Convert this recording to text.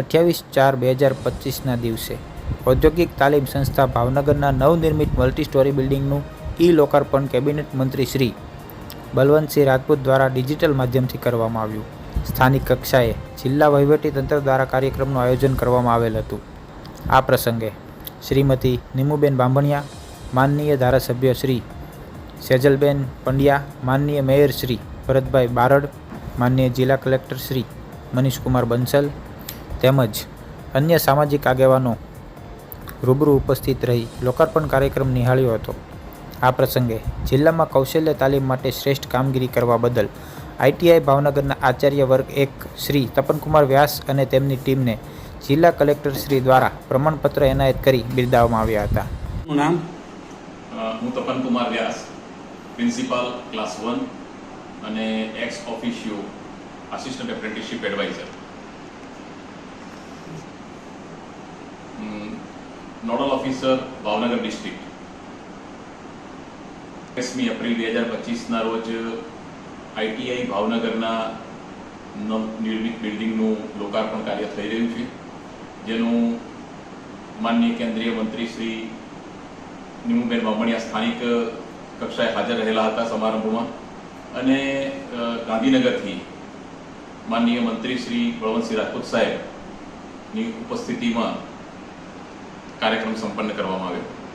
અઠ્યાવીસ ચાર બે હજાર પચીસના દિવસે ઔદ્યોગિક તાલીમ સંસ્થા ભાવનગરના નવનિર્મિત મલ્ટી સ્ટોરી બિલ્ડિંગનું ઈ લોકાર્પણ કેબિનેટ મંત્રી શ્રી બલવંતસિંહ રાજપૂત દ્વારા ડિજિટલ માધ્યમથી કરવામાં આવ્યું. સ્થાનિક કક્ષાએ જિલ્લા વહીવટી તંત્ર દ્વારા કાર્યક્રમનું આયોજન કરવામાં આવેલ હતું. આ પ્રસંગે શ્રીમતી નિમુબેન બાંભણિયા, માનનીય ધારાસભ્ય શ્રી સેજલબેન પંડ્યા, માનનીય મેયર શ્રી ભરતભાઈ બારડ, માનનીય જિલ્લા કલેક્ટર શ્રી મનીષકુમાર બંસલ તેમજ અન્ય સામાજિક આગેવાનો રૂબરૂ ઉપસ્થિત રહી લોકાર્પણ કાર્યક્રમ નિહાળ્યો હતો. આ પ્રસંગે જિલ્લામાં કૌશલ્ય તાલીમ માટે શ્રેષ્ઠ કામગીરી કરવા બદલ આઈટીઆઈ ભાવનગરના આચાર્ય વર્ગ એક શ્રી તપનકુમાર વ્યાસ અને તેમની ટીમને જિલ્લા કલેક્ટર શ્રી દ્વારા પ્રમાણપત્ર એનાયત કરી બિરદાવવામાં આવ્યા હતા. નામ? હું Tapankumar Vyas principal class one અને ex officio assistant apprenticeship adviser. Nodal officer, Bhavnagar district. એકવીસમી એપ્રિલ બે હજાર પચીસના રોજ આઈટીઆઈ ભાવનગરના નવનિર્મિત બિલ્ડિંગનું લોકાર્પણ કાર્ય થઈ રહ્યું છે, જેનું માનનીય કેન્દ્રીય મંત્રી શ્રી નિમુબેન બામણિયા સ્થાનિક કક્ષાએ હાજર રહેલા હતા સમારંભમાં. અને ગાંધીનગરથી માનનીય મંત્રી શ્રી બળવંતસિંહ રાજપૂત સાહેબની ઉપસ્થિતિમાં કાર્યક્રમ સંપન્ન કરવામાં આવ્યો.